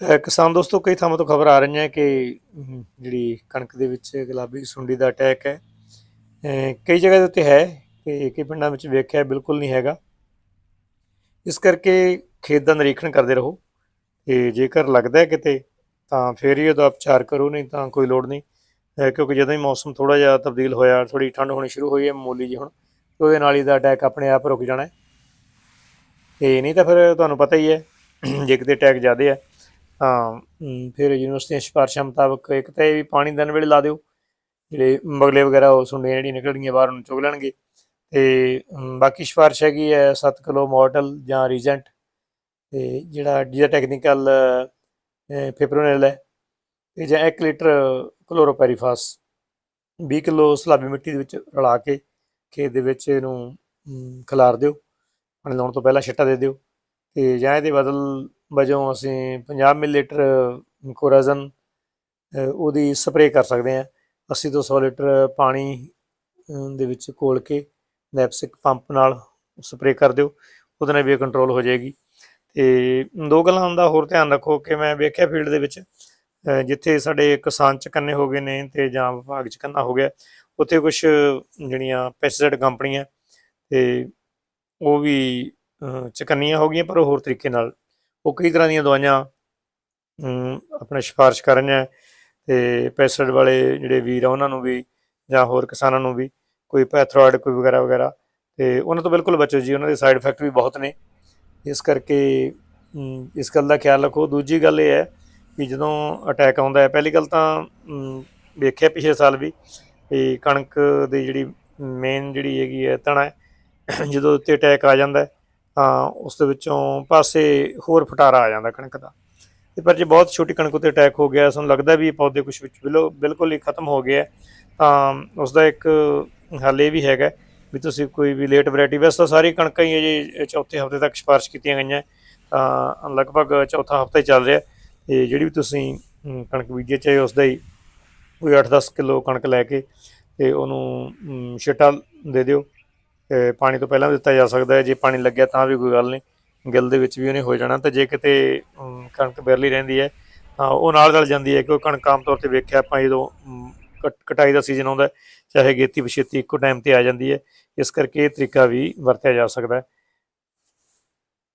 ਕਿਸਾਨ ਦੋਸਤੋ, ਕਈ ਥਾਵਾਂ ਤੋਂ ਖਬਰ ਆ ਰਹੀਆਂ ਕਿ ਜਿਹੜੀ ਕਣਕ ਦੇ ਵਿੱਚ ਗੁਲਾਬੀ ਸੁੰਡੀ ਦਾ ਅਟੈਕ ਹੈ। ਕਈ ਜਗ੍ਹਾ ਦੇ ਉੱਤੇ ਹੈ ਤੇ ਕਈ ਪਿੰਡਾਂ ਵਿੱਚ ਵੇਖਿਆ ਬਿਲਕੁਲ ਨਹੀਂ ਹੈਗਾ। ਇਸ ਕਰਕੇ ਖੇਤ ਦਾ ਨਿਰੀਖਣ ਕਰਦੇ ਰਹੋ। ਤੇ ਜੇਕਰ ਲੱਗਦਾ ਹੈ ਕਿਤੇ, ਤਾਂ ਫਿਰ ਹੀ ਉਹਦਾ ਉਪਚਾਰ ਕਰੋ, ਨਹੀਂ ਤਾਂ ਕੋਈ ਲੋੜ ਨਹੀਂ। ਕਿਉਂਕਿ ਜਦੋਂ ਹੀ ਮੌਸਮ ਥੋੜਾ ਜਿਹਾ ਤਬਦੀਲ ਹੋਇਆ ਥੋੜੀ ਠੰਡ ਹੋਣੀ ਸ਼ੁਰੂ ਹੋਈ ਹੈ ਮਾਮੂਲੀ ਜੀ ਹੁਣ ਉਹਦੇ ਨਾਲ ਹੀ ਦਾ ਅਟੈਕ ਆਪਣੇ ਆਪ ਰੁਕ ਜਾਣਾ ਹੈ। ਤੇ ਨਹੀਂ ਤਾਂ ਫਿਰ ਤੁਹਾਨੂੰ ਪਤਾ ਹੀ ਹੈ, ਜੇ ਕਿਤੇ ਅਟੈਕ ਜ਼ਿਆਦਾ ਹੈ ਤਾਂ ਅਮ, ਫਿਰ ਯੂਨੀਵਰਸਿਟੀਆਂ ਸਿਫਾਰਸ਼ਾਂ ਮੁਤਾਬਕ ਇੱਕ ਤਾਂ ਇਹ ਵੀ ਪਾਣੀ ਦਿਨ ਵੇਲੇ ਲਾ ਦਿਓ ਜਿਹੜੇ ਬਗਲੇ ਵਗੈਰਾ ਉਹ ਸੁੰਡੀਆਂ ਜਿਹੜੀ ਨਿਕਲਣਗੀਆਂ ਬਾਹਰ ਉਹਨੂੰ ਚੁਗ ਲੈਣਗੇ। ਤੇ ਬਾਕੀ ਸਿਫਾਰਿਸ਼ ਹੈਗੀ ਹੈ 7 ਕਿਲੋ ਮਾਡਲ ਜਾਂ ਰੀਜੈਂਟ ਤੇ ਜਿਹੜਾ ਜਿਹਦਾ ਟੈਕਨੀਕਲ ਫਿਪਰੋਨਿਲ ਹੈ ਤੇ ਜਾਂ 1 ਲੀਟਰ ਕਲੋਰੋਪੈਰੀਫਾਸ 20 ਕਿਲੋ ਸਲਾਬੀ ਮਿੱਟੀ ਦੇ ਵਿੱਚ ਰਲਾ ਕੇ ਖੇਤ ਦੇ ਵਿੱਚ ਇਹਨੂੰ ਖਿਲਾਰ ਦਿਓ ਪਾਣੀ ਲਾਉਣ ਤੋਂ ਪਹਿਲਾਂ ਛਿੱਟਾ ਦੇ ਦਿਓ। ਤੇ ਜਾਂ ਇਹਦੇ ਬਦਲ ਵਜੋਂ ਅਸੀਂ 50 ਮਿਲੀਲੀਟਰ ਕੋਰਾਜ਼ਨ ਉਹਦੀ ਸਪਰੇਅ ਕਰ ਸਕਦੇ ਹਾਂ। 80 ਤੋਂ 100 ਲੀਟਰ ਪਾਣੀ ਦੇ ਵਿੱਚ ਘੋਲ ਕੇ ਨੈਪਸਿਕ ਪੰਪ ਨਾਲ ਸਪਰੇਅ ਕਰ ਦਿਓ। ਉਹਦੇ ਨਾਲ ਵੀ ਕੰਟਰੋਲ ਹੋ ਜਾਏਗੀ। ਤੇ ਦੋ ਗੱਲਾਂ ਦਾ ਹੋਰ ਧਿਆਨ ਰੱਖੋ ਕਿ ਮੈਂ ਵੇਖਿਆ ਫੀਲਡ ਦੇ ਵਿੱਚ ਜਿੱਥੇ ਸਾਡੇ ਕਿਸਾਨ ਚਕੰਨੇ ਹੋ ਗਏ ਨੇ ਤੇ ਜਾਂ ਵਿਭਾਗ ਚਕੰਨਾ ਹੋ ਗਿਆ, ਉੱਥੇ ਕੁਝ ਜਿਹੜੀਆਂ ਪੈਸਟੀਸਾਈਡ ਕੰਪਨੀਆਂ, ਤੇ ਉਹ ਵੀ ਚਕੰਨੀਆਂ ਹੋ ਗਈਆਂ ਪਰ ਉਹ ਹੋਰ ਤਰੀਕੇ ਨਾਲ। ਉਹ ਕਈ ਤਰ੍ਹਾਂ ਦੀਆਂ ਦਵਾਈਆਂ ਆਪਣਾ ਸਿਫਾਰਿਸ਼ ਕਰ ਰਹੇ ਰਹੀਆਂ। ਤੇ ਪੈਸਟੀਸਾਈਡ ਵਾਲੇ ਜਿਹੜੇ ਵੀਰ ਆ ਉਹਨਾਂ ਨੂੰ ਵੀ ਜਾਂ ਹੋਰ ਕਿਸਾਨਾਂ ਨੂੰ ਵੀ ਕੋਈ ਪੈਥਰੋਇਡ ਕੋਈ ਵਗੈਰਾ ਵਗੈਰਾ। ਤੇ ਉਹਨਾਂ ਤੋਂ ਬਿਲਕੁਲ ਬਚੋ ਜੀ ਉਹਨਾਂ ਦੇ ਸਾਈਡ ਇਫੈਕਟ ਵੀ ਬਹੁਤ ਨੇ। ਇਸ ਕਰਕੇ ਇਸ ਗੱਲ ਦਾ ਖਿਆਲ ਰੱਖੋ। ਦੂਜੀ ਗੱਲ ਇਹ ਹੈ ਕਿ ਜਦੋਂ ਅਟੈਕ ਆਉਂਦਾ ਹੈ ਪਹਿਲੀ ਗੱਲ ਤਾਂ ਵੇਖਿਆ ਪਿਛਲੇ ਸਾਲ ਵੀ ਵੀ ਕਣਕ ਦੀ ਜਿਹੜੀ ਮੇਨ ਜਿਹੜੀ ਹੈਗੀ ਹੈ ਤਣਾ ਹੈ ਜਦੋਂ ਉੱਤੇ ਅਟੈਕ ਆ ਜਾਂਦਾ ਹੈ, ਤਾਂ ਉਸ ਦੇ ਵਿੱਚੋਂ ਪਾਸੇ ਹੋਰ ਫਟਾਰਾ ਆ ਜਾਂਦਾ ਕਣਕ ਦਾ। ਤੇ ਪਰ ਜੇ ਬਹੁਤ ਛੋਟੀ ਕਣਕ ਉੱਤੇ ਅਟੈਕ ਹੋ ਗਿਆ ਸਾਨੂੰ ਲੱਗਦਾ ਵੀ ਪੌਦੇ ਕੁਝ ਵਿੱਚ ਬਿਲੋ- ਬਿਲਕੁਲ ਹੀ ਖਤਮ ਹੋ ਗਏ ਤਾਂ ਉਸ ਦਾ ਇੱਕ ਹੱਲ ਇਹ ਵੀ ਹੈਗਾ ਵੀ ਤੁਸੀਂ ਕੋਈ ਵੀ ਲੇਟ ਵੈਰਾਈਟੀ ਵੈਸੇ ਤਾਂ ਸਾਰੀ ਕਣਕਾਂ ਹੀ ਅਜੇ ਚੌਥੇ ਹਫ਼ਤੇ ਤੱਕ ਸਿਫਾਰਿਸ਼ ਕੀਤੀਆਂ ਗਈਆਂ। ਤਾਂ ਲਗਭਗ ਚੌਥਾ ਹਫਤਾ ਹੀ ਚੱਲ ਰਿਹਾ। ਤੇ ਜਿਹੜੀ ਵੀ ਤੁਸੀਂ ਕਣਕ ਬੀਜੇ ਚਾਹੇ ਉਸ ਦਾ ਹੀ ਕੋਈ 8-10 ਕਿਲੋ ਕਣਕ ਲੈ ਕੇ ਤੇ ਉਹਨੂੰ ਅਮ, ਦੇ ਦਿਓ। ਪਾਣੀ ਤੋਂ ਪਹਿਲਾਂ ਵੀ ਦਿੱਤਾ ਜਾ ਸਕਦਾ ਹੈ। ਜੇ ਪਾਣੀ ਲੱਗਿਆ ਤਾਂ ਵੀ ਕੋਈ ਗੱਲ ਨਹੀਂ। ਗਿੱਲ ਦੇ ਵਿੱਚ ਵੀ ਉਹਨੇ ਹੋ ਜਾਣਾ। ਤੇ ਜੇ ਕਿਤੇ ਕਣਕ ਬੈਰਲੀ ਰਹਿੰਦੀ ਹੈ ਤਾਂ ਉਹ ਨਾਲ ਰਲ ਜਾਂਦੀ ਹੈ। ਕਿ ਉਹ ਕਣਕ ਆਮ ਤੌਰ ਤੇ ਵੇਖਿਆ ਆਪਾਂ ਜਦੋਂ ਅਮ, ਕਟਾਈ ਦਾ ਸੀਜ਼ਨ ਆਉਂਦਾ ਚਾਹੇ ਗੇਤੀ ਪਛੇਤੀ ਇੱਕੋ ਟਾਈਮ ਤੇ ਆ ਜਾਂਦੀ ਹੈ। ਇਸ ਕਰਕੇ ਇਹ ਤਰੀਕਾ ਵੀ ਵਰਤਿਆ ਜਾ ਸਕਦਾ ਹੈ।